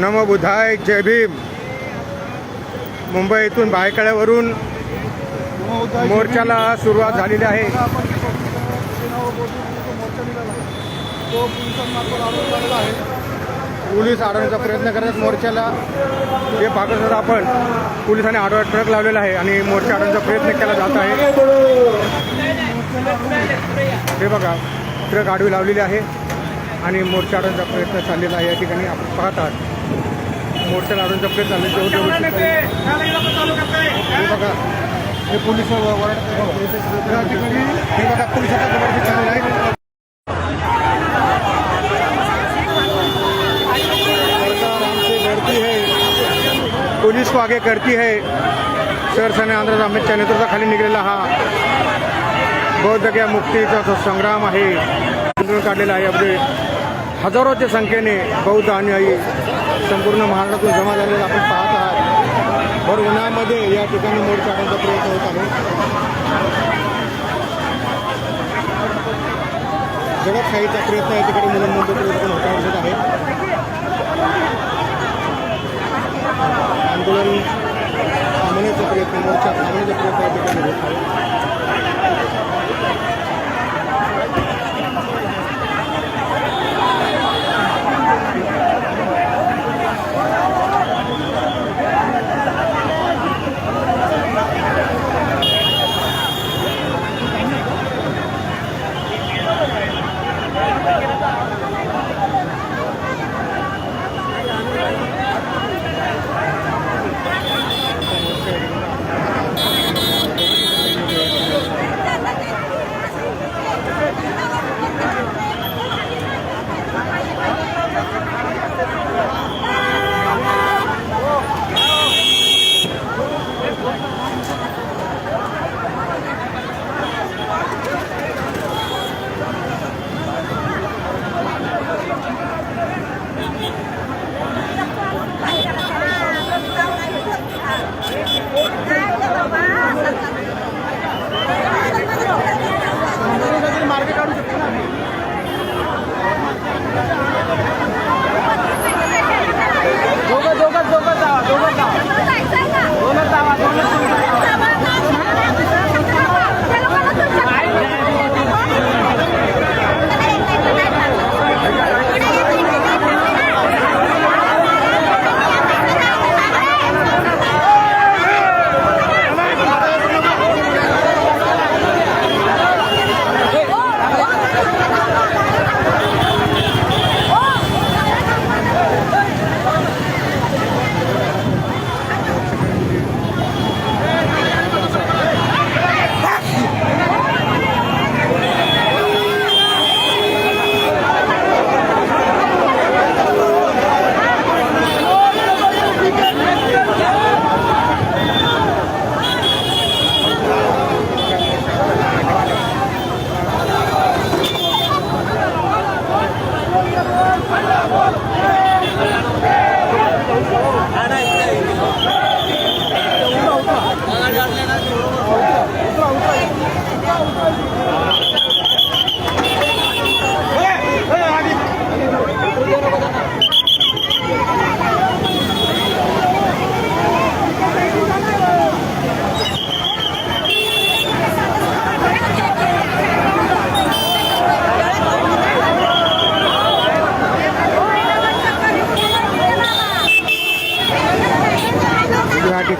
नमो बुधाय जय भीम. मुंबईतून बायकड्यावरून मोर्चाला सुरुवात झालेली आहे. पोलीस अडवण्याचा प्रयत्न करत मोर्चाला. जे पाहत असताना आपण पोलिसांनी आडवा ट्रक लावलेला आहे आणि मोर्चा अडवण्याचा प्रयत्न केला जात आहे. हे बघा ट्रक आडवी लावलेली आहे आणि मोर्चा अडवण्याचा प्रयत्न चाललेला आहे. या ठिकाणी आपण पाहत आहात. मोर्चा अडवण्याचा प्रयत्न चालले जवळ जवळ बघा हे पोलीस ठिकाणी हे बघा पोलिसाचा जबरदस्ती आहे पुलिस को आगे करती है सरसेने आंध्र आंबेडच्या नेतृत्वाखाली निघलेला हा बौद्ध मुक्तीचा जो संग्राम आहे काढलेला आहे. अपडेट हजारोच्या संख्येने बौद्ध अनुयायी संपूर्ण महाराष्ट्रातून जमा झालेला आपण पाहत आहात. भर उन्हामध्ये या ठिकाणी मोड काढण्याचा प्रयत्न होत आहे. जगतशाहीचा प्रयत्न या ठिकाणी म्हणून मोठे प्रयत्न होता दिसत आहे. आंदोलन थांबवण्याचा प्रयत्न मोर्चा थांबवण्याचा प्रयत्न या ठिकाणी होत आहे.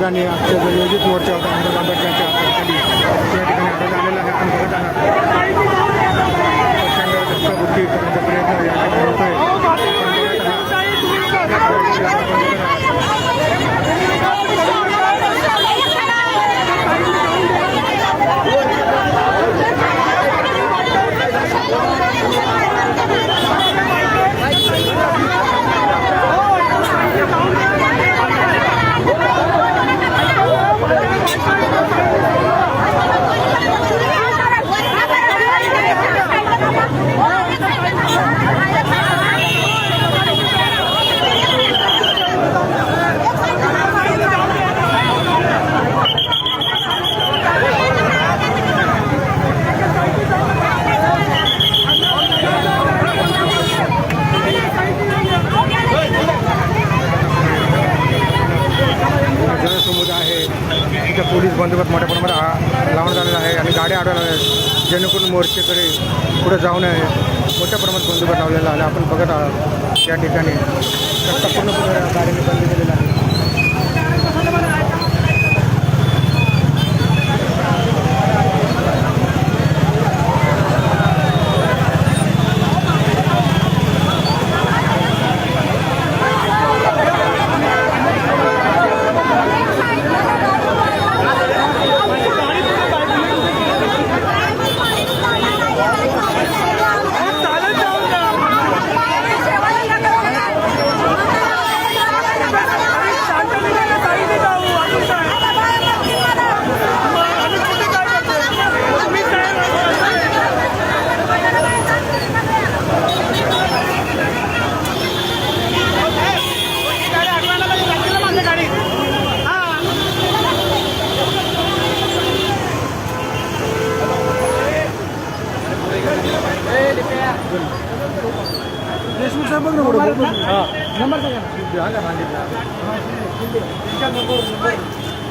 ठिकाणी आजच्या जो नियोजित मोर्चा होता आमदार आंबेडकरांच्या हाताखाली या ठिकाणी आता झालेला आहे. आपण बघत आहात. प्रचंड दक्षाबुद्धी करण्याचा प्रयत्न या ठिकाणी होतोय.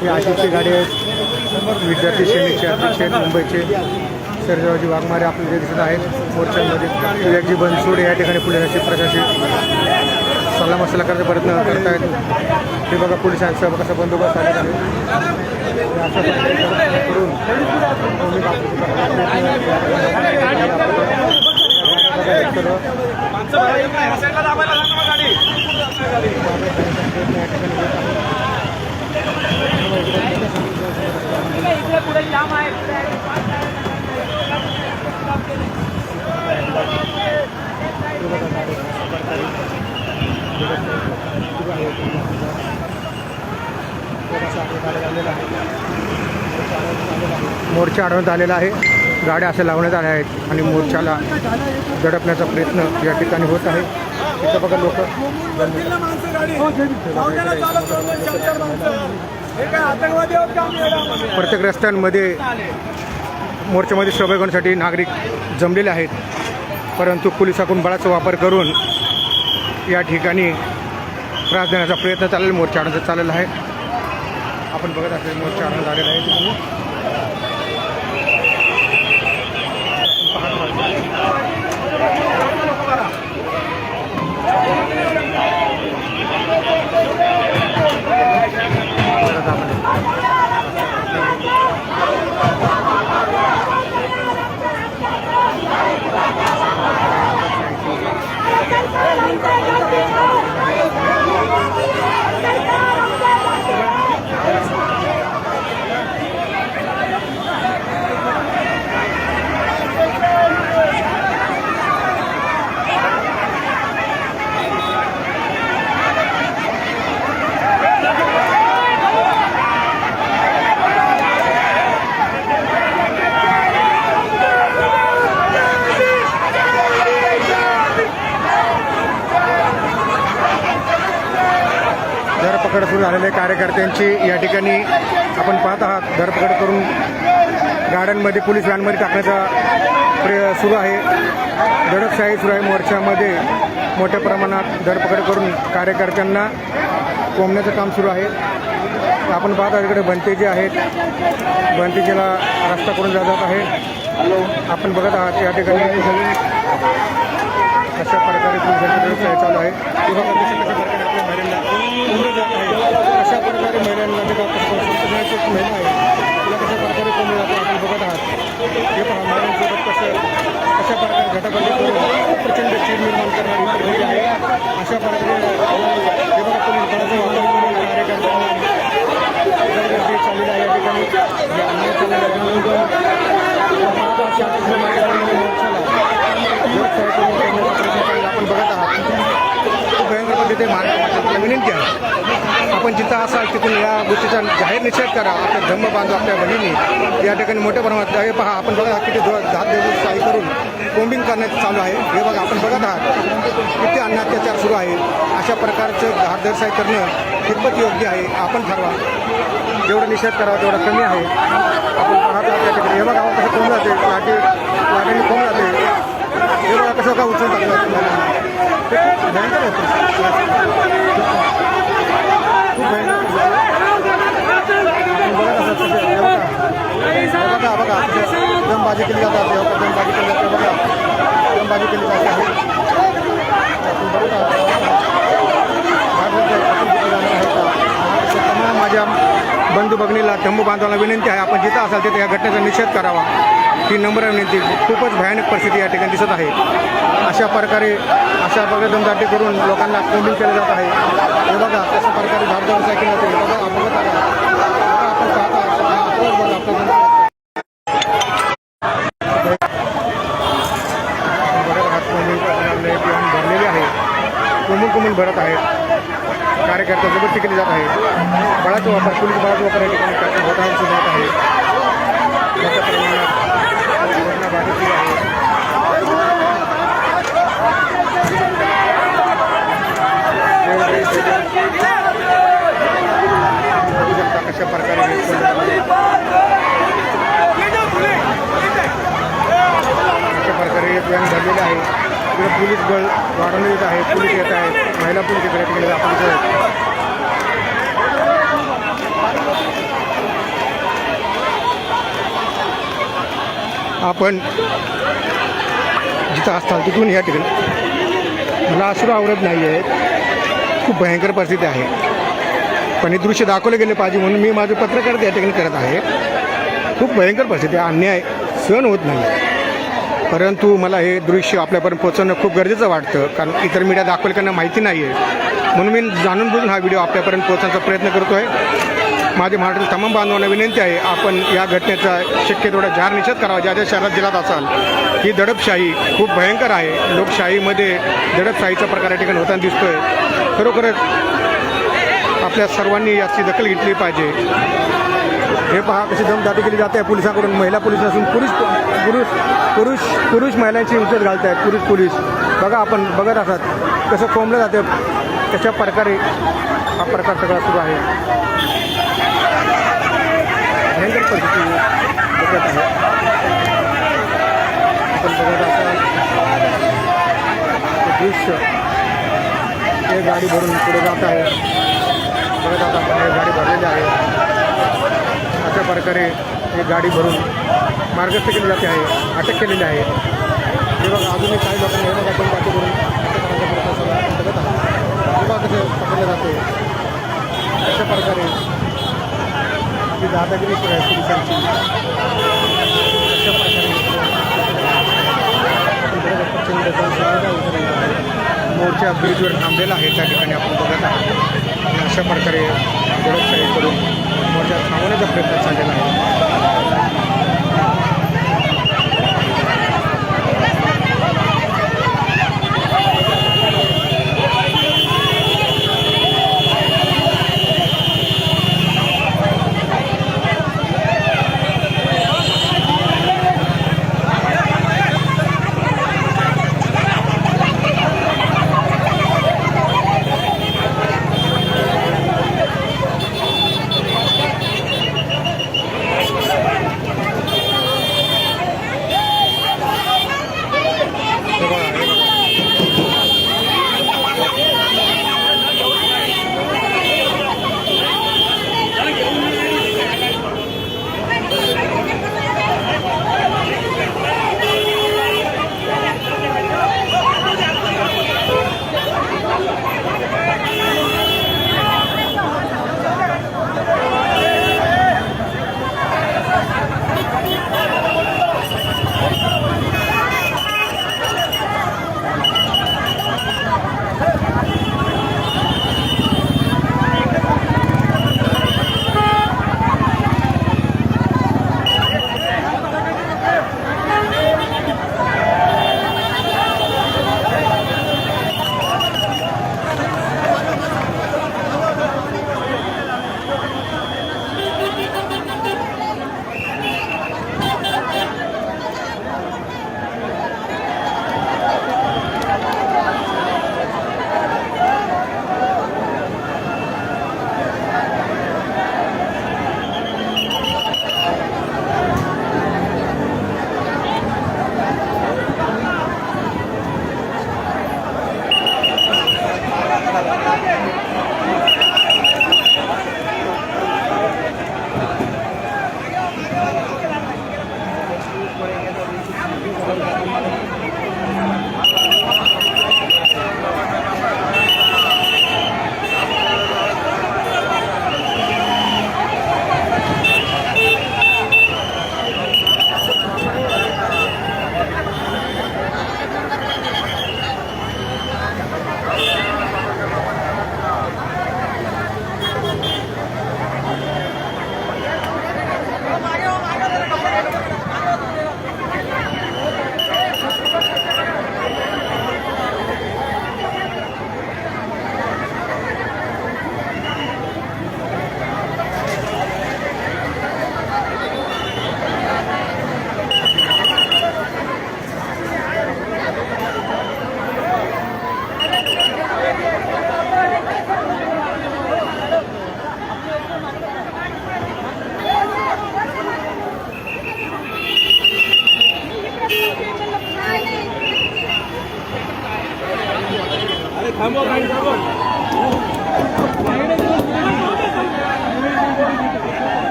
हे आशिषची गाडी आहेत. विद्यार्थी सैनिकचे अध्यक्ष आहेत मुंबईचे. सर्जाजी वाघमारे आपले जे दिसत आहेत. मोर्चांमध्ये विवेकजी बनसोड या ठिकाणी पोलिसांची प्रशासकीय सल्ला मसला करण्याचा प्रयत्न आहेत हे बघा पोलिसांचा कसा बंदोबस्त आलेला आहे करून मोर्चा अडवण्यात आलेला आहे. गाड्या अशा लावण्यात आल्या आहेत आणि मोर्चाला दडपण्याचा प्रयत्न या ठिकाणी होत आहे. तिथं बघा लोक हे? प्रत्येक रस्त्यांमध्ये मोर्चामध्ये सहभागी होण्यासाठी नागरिक जमलेले आहेत. परंतु पोलिसाकडून बळाचा वापर करून या ठिकाणी त्रास देण्याचा प्रयत्न चाललेला मोर्चा अडवण्याचा चाललेला आहे. आपण बघत असलेला मोर्चा अडवण्यात आलेला आहे तिथे. बघत आपण. धरपकड सुरू त्यांची या ठिकाणी आपण पाहत आहात. धरपकड करून गाड्यांमध्ये पोलीस व्हॅनमध्ये टाकण्याचा प्रय सुरू आहे. दडपशाही सुरू आहे मोर्चामध्ये मोठ्या प्रमाणात धरपकड करून कार्यकर्त्यांना कोंबण्याचं काम सुरू आहे. आपण पाहत आहात इकडे भंतेजी आहेत. भंतेजीला रस्ता करून जात आहे. आपण बघत आहात या ठिकाणी अशा प्रकारे चालू आहे. ते बघा कशा कशा प्रकारे महिलांना जे एक महिला आहे तिला कशा प्रकारे कोंबलं जातं आपण बघत आहात. हे पहा महिलांसोबत कसं कशा प्रकारे घटाबंदी करून प्रचंड चीड निर्माण करणारी ही प्रक्रिया आहे. अशा प्रकारे हे बघा पोलीस बळाचा वापर करून कार्यकर्त्यांना दरवर्षी चाललेलं आहे या ठिकाणी अन्याय चाललेला आहे म्हणून आपण बघत आहात. भयंकर पद्धतीने महाराष्ट्राला विनंती आहे. आपण जिथं असाल तिथून या गोष्टीचा जाहीर निषेध करा. आपल्या धम्म बांधव आपल्या बहिणी या ठिकाणी मोठ्या प्रमाणात हे पहा आपण बघा किती दो दहा दिवस साई करून कोंबिंग करण्यात चालू आहे. हे बघा आपण बघत आहात किती अन्न अत्याचार सुरू आहे. अशा प्रकारचं धारदरसाई करणं कितपत योग्य आहे आपण ठरवा. जेवढं निषेध करावा तेवढा कमी आहे. आपण पाहत भयंकर बघा बघा दमबाजी केली जातात दमबाजी केली जाते बघा दमबाजी केली जात आहे तमाम माझ्या बंधू भगिनीला थंबू बांधवाला विनंती आहे आपण जिथं असाल तिथे या घटनेचा निषेध करावा. ही नम्र विनंती खूपच भयानक परिस्थिती या ठिकाणी दिसत आहे. अशा प्रकारे अशा प्रकारे दमदाटी करून लोकांना कोंडील केलं जात आहे. हे बघा तशा प्रकारे धावधाव सायकल होते बघा अपघात आला आपण पाहता आहात. बघा. आपल्या बघत आहात आहे कोंबून कोंबून भरत आहेत. कार्यकर्ते जबरदस्ती केली जात आहे. बळाचा वापर पोलीस बळाचा वापर या ठिकाणी होत आहे सुद्धा आहे. मोठ्या प्रमाणात आहे. कशा प्रकारे अशा प्रकारे एक व्यायाम आहे इकडे पोलीस बळ वाढवण्यात येत आहे पोलीस येत आहेत महिला पोलीस इकडे तिकडे आपण आपण जिथं असताल तिथून या ठिकाणी. मला अश्रू आवडत नाही आहे खूप भयंकर परिस्थिती आहे. पण हे दृश्य दाखवले गेले पाहिजे म्हणून मी माझं पत्रकार त्या ठिकाणी करत आहे. खूप भयंकर परिस्थिती आहे. अन्याय सहन होत नाही. परंतु मला हे दृश्य आपल्यापर्यंत पोहोचवणं खूप गरजेचं वाटतं. कारण इतर मीडिया दाखवलेल्यांना माहिती नाही आहे म्हणून मी जाणून बुजून हा व्हिडिओ आपल्यापर्यंत पोहोचण्याचा प्रयत्न करतो आहे माझ्या महाराष्ट्रातील तमाम बांधवांना विनंती आहे आपण या घटनेचा शक्य तेवढा जाहीर निषेध करावा ज्या ज्या शहरात जिल्ह्यात असाल. ही दडपशाही खूप भयंकर आहे. लोकशाहीमध्ये दडपशाहीचा प्रकार या ठिकाणी होताना दिसतोय. खरोखरच आपल्या सर्वांनी याची दखल घेतली पाहिजे. हे पहा कशी दमदाटी केली जाते पोलिसांकडून. महिला पोलीस असून पुरुष पुरुष पुरुष पुरुष महिलांची उचल घालत आहेत पुरुष. पोलीस बघा आपण बघत असतात कसं कोंबलं जातं कशा प्रकारे हा प्रकार सगळा सुरू आहे. दृश्य हे गाडी भरून पुढे आपण गाडी भरलेली आहे अशा प्रकारे ही गाडी भरून मार्गस्थ केली जाते आहे अटक केलेली आहे हे बघा अजूनही काही लोकांनी हे बघा हे जाते अशा प्रकारे आहात, पश्चिम बंगाल सुविधा उतरलेला आहे. मोर्चा ब्रिजवर थांबलेला आहे त्या ठिकाणी आपण बघत आहोत अशा प्रकारे दडपशाही करून मोर्चा थांबवण्याचा प्रयत्न झालेला आहे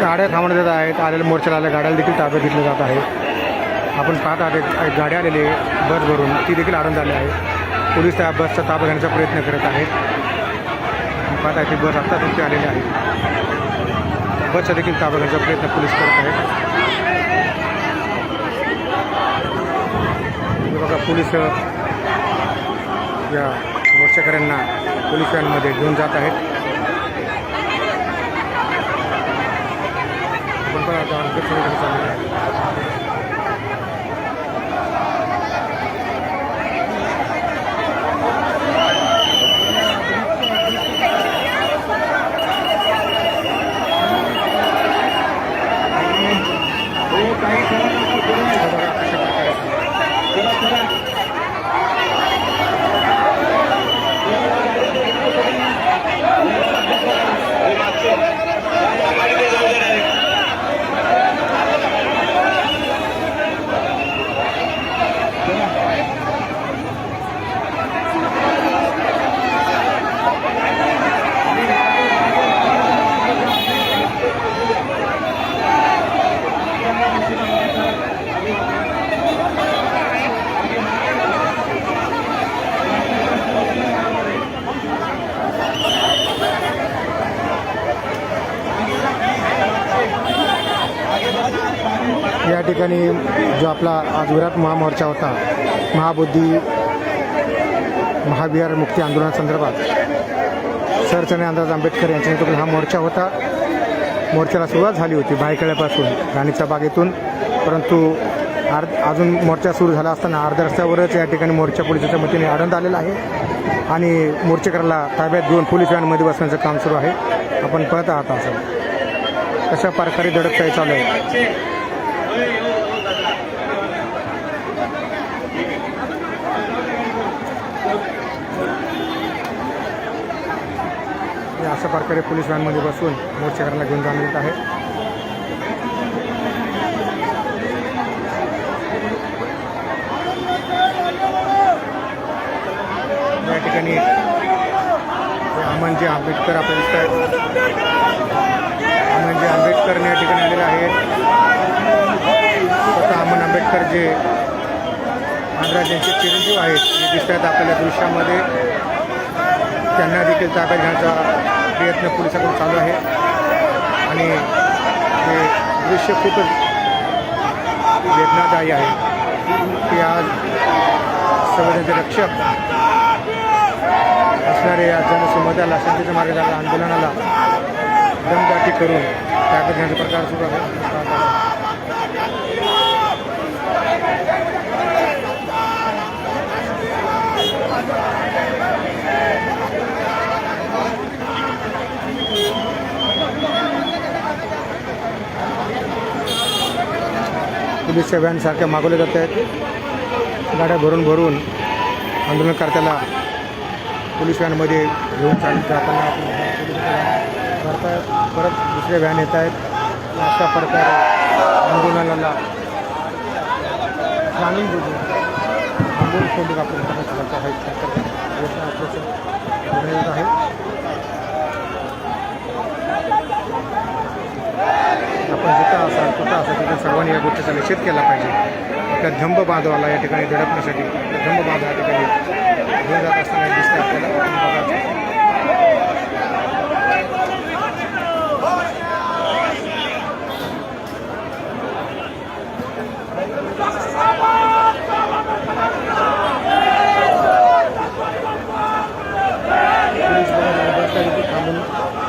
गाड्या थांबण्यात येत आहेत. आलेल्या मोर्चाला आल्या गाड्याला देखील ताब्यात घेतलं जात आहे. आपण पाहत आहात एक गाडी आलेली आहे बस भरून ती देखील आढळून झाली आहे. पोलीस त्या बसचा ताबा घेण्याचा प्रयत्न करत आहेत. पाहत आहे ती बस आत्ता तुमची आलेली आहे. बसचा देखील ताबा घेण्याचा प्रयत्न पोलीस करत आहेत. बघा पोलीस या मोर्चेकऱ्यांना पोलीस व्हॅनमध्ये घेऊन जात आहेत. आपण पण आता आणखी आहे. ठिकाणी जो आपला आज विराट महामोर्चा होता महाबुद्धी महाविहार मुक्ती आंदोलनासंदर्भात सरचने अंदाज आंबेडकर यांच्या नेतृत्वात हा मोर्चा होता. मोर्चाला सुरुवात झाली होती भायखळ्यापासून राणीच्या बागेतून परंतु अर्ध अजून मोर्चा सुरू झाला असताना अर्ध्या रस्त्यावरच या ठिकाणी मोर्चा पोलिसाच्या मतीने आनंद आलेला आहे. आणि मोर्चेकराला ताब्यात घेऊन पोलीस व्हॅनमध्ये बसण्याचं काम सुरू आहे. आपण पळत आहात असं. कशा प्रकारे दडपशाही चालू आहे? अशा प्रकारे पोलीस व्हॅनमध्ये बसून मोर्चेकरांना घेऊन जाण्यात येत आहे. या ठिकाणी हे अमनजी आंबेडकर आपल्याला दिसत अमनजी आंबेडकर या ठिकाणी आलेले आहेत. स्वतः अमन आंबेडकर जे आंध्राज्यांचे चिरंजीव आहेत हे दिसतात आपल्याला दृश्यामध्ये त्यांना देखील ताब्यात घेण्याचा प्रयत्न पोलिसांकडून चालू आहे. आणि हे दृश्य खूपच वेदनादायी आहे. की आज संविधानाचे रक्षक असणारे या जनसमुदायाला शांतीच्या मार्गाला आंदोलनाला दमदाटी करून त्या करण्याचा प्रकार सुरू आहे पोलिसच्या व्हॅनसारख्या मागवल्या जात आहेत. गाड्या भरून भरून आंदोलनकर्त्याला पोलीस व्हॅनमध्ये घेऊन चाल जाताना आपण करतायत परत दुसरे व्हॅन येत आहेत. अशा प्रकारे आंदोलनाला जाणून बुजून आंदोलन सोडून आपण करण्याचा आहे प्रयत्न आपल्याचं करण्यात आहे आपण जिथं असाल कुठं असाल तिथे सर्वांनी या गोष्टीचा निषेध केला पाहिजे. आपल्या धंब बांधवाला या ठिकाणी दडपण्यासाठी धंब बांधव या ठिकाणी घेऊन जात असताना दिसतं आपल्याला.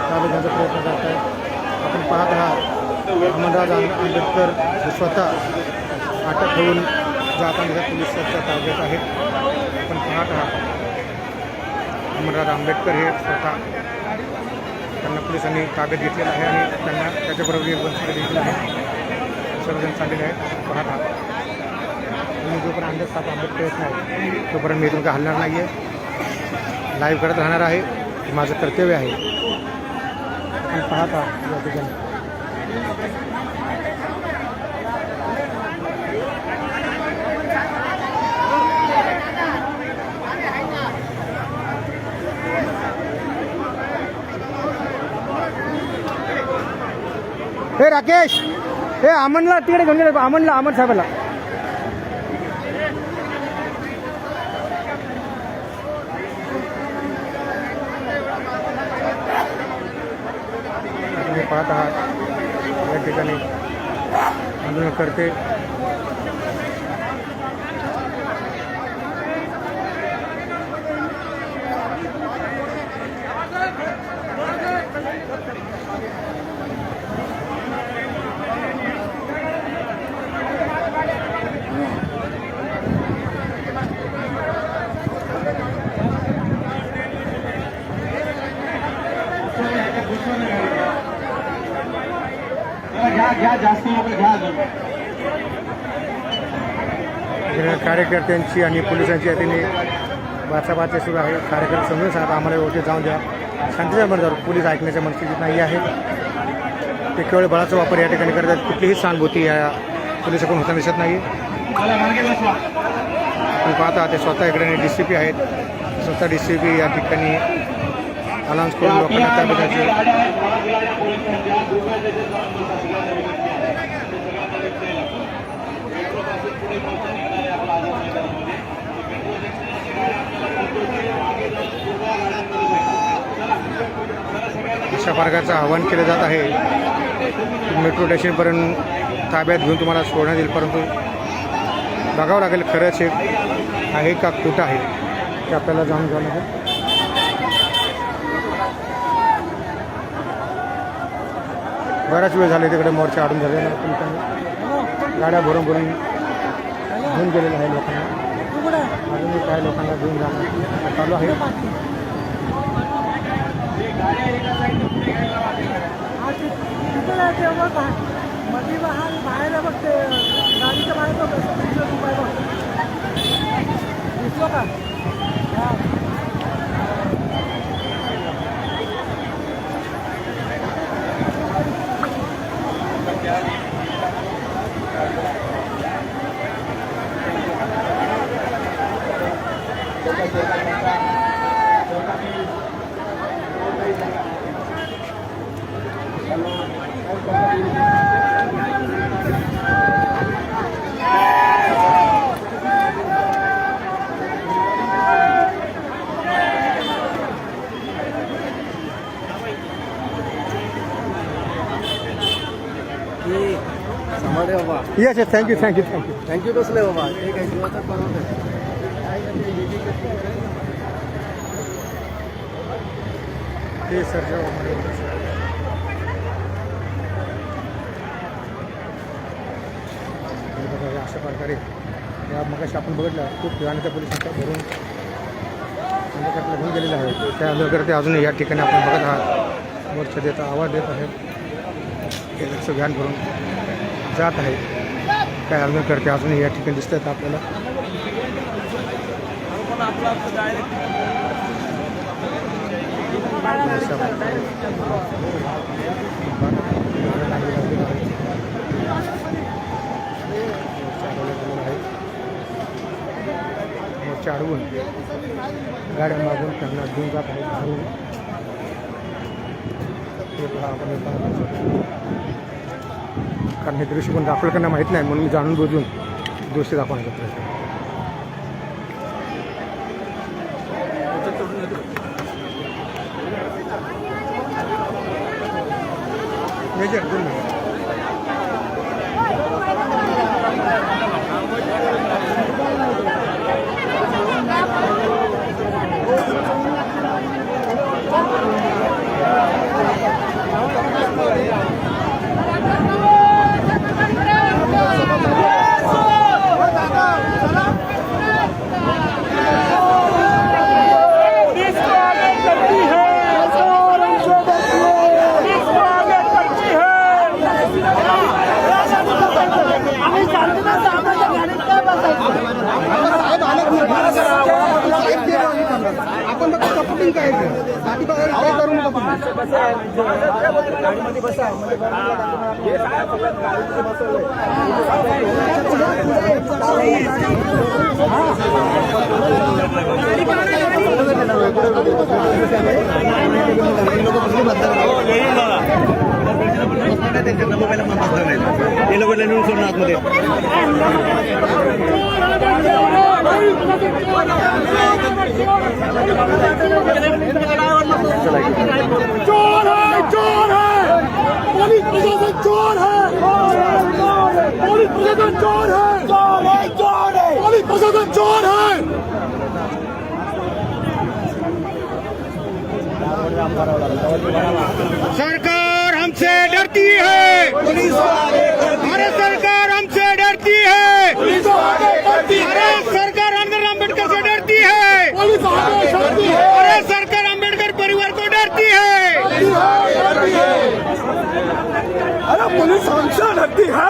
थांबून प्रयत्न करत आहेत आपण पाहत आहात अमरराज आंबेडकर स्वतः अटक होऊन जाताना त्या पोलिसाच्या ताब्यात आहेत. आपण पाहत आहात. अमरराज आंबेडकर हे स्वतः त्यांना पोलिसांनी ताब्यात घेतलेलं आहे आणि त्यांना त्याच्याबरोबर एक घेतले आहे सर्वजण चाललेले आहेत. पाहत आहात. मी जोपर्यंत अंदाज सात आंबेडकर येत नाही तोपर्यंत मी तुमचा हलणार नाही आहे लाईव्ह करत राहणार आहे. माझं कर्तव्य आहे. आपण पाहत आहात या ठिकाणी. हे राकेश! हे अमनला तिकडे घेऊन गेले अमनला अमन साहेबाला. तुम्ही पाहत आहात. या ठिकाणी आंदोलन करते. कार्यकर्त्यांची आणि पोलिसांची यातीने बाचाबाची सुरू आहे. कार्यकर्ते समजून सांगतात आम्हाला व्यवस्थित जाऊन द्या. शांतीच्या मर्जावर पोलीस ऐकण्याच्या मनस्थितीत नाही आहे. ते केवळ बळाचा वापर या ठिकाणी करतात. कुठलीही सहानुभूती या पोलिसाकडून होताना दिसत नाही तुम्ही पाहता ते स्वतः इकडे डी सी पी आहेत. स्वतः डी सी पी या ठिकाणी अनाऊन्स करून लोकांना ताब्यात घ्यायचे गाड्या आहेत महाग गाड्या पोलीस त्यांच्या दुर्गा त्याचे जाऊन बसा सगळ्या व्यक्तीला सगळ्या व्यक्तीला मेट्रोपासून पुढे पोहोचून येणारे आपला आझाद मैदानामध्ये मेट्रो जंक्शनची गाड्या आपल्याला पोहोचवते मागे जाऊन दुर्गा गाड्यांमध्ये भेटा चला सगळ्यांना अशा प्रकारचं आवाहन केलं जात आहे. मेट्रो स्टेशनपर्यंत ताब्यात घेऊन तुम्हाला सोडण्यात येईल परंतु बघावं लागेल खरंच हे आहे का कुठं आहे ते आपल्याला जाणून घ्यावं लागेल. बराच वेळ झाले तिकडे मोर्चा आडून झाले आहे गाड्या भरून भरून घेऊन गेलेल्या आहे लोकांना. अजूनही काय लोकांना घेऊन जाणं चालू आहे. मध्ये बाहेर बाहेर बघते गाडीच्या बाहेर बघ रुपये बघ दिसलो का हा. समारे बाबा yes yes thank you thank you thank you thank you कसले बाबा ठीक आहे जीवाचा परवडत ते सर्जा अशा प्रकारे. या मगाशी आपण बघितलं खूप ठिकाणी त्या पोलिसांच्या भरून अंधकारातल्या घेऊन गेलेले आहेत त्या अंधकारते अजूनही या ठिकाणी आपण बघत आहात. मोर्चा देत आवाज देत आहेत हे लक्ष घ्यान भरून जात आहे. काय आंदोलन करते अजूनही या ठिकाणी दिसत आहेत आपल्याला? अशा प्रकारे मोर्चा गाड्या मागून त्यांना घेऊन जात आहे घालून कारण हे दृश्य पण दाखवलं माहीत नाही म्हणून मी जाणून बुजून दृश्य दाखवण्याचा प्रयत्न केला. मेजर त्यांच्या नमोबाईला मतदान आहे ते चोर है चोर है। पुलिस प्रशासन चोर है। पुलिस प्रशासन चोर है। चोर है चोर है पुलिस प्रशासन चोर है। सरकार हमसे डरती है। पुलिस वाले भारत सरकार हमसे डरती है। भारत अंबेडकर से डरती है? अरे सरकार अंबेडकर परिवार को डरती है। है है। अरे पुलिस हमसे डरती है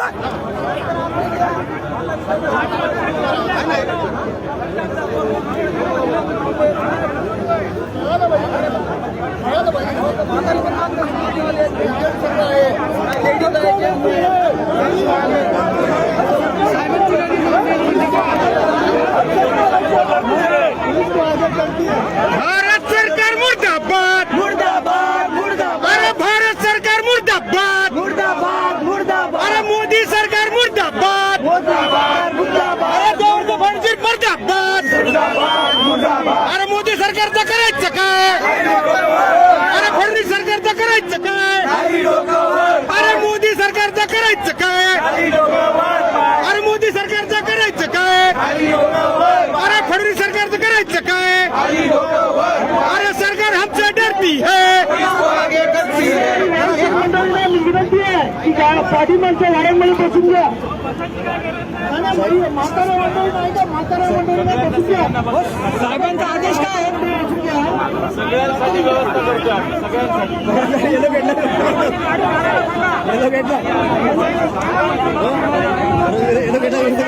भारत सरकार मुर्दाबाद पाठीमागच्या वाड्यांमध्ये बसून घ्या म्हातारा मंडळी नाही का म्हातारा मंडळीला बसून घ्या साहेबांचा आदेश काय साहेब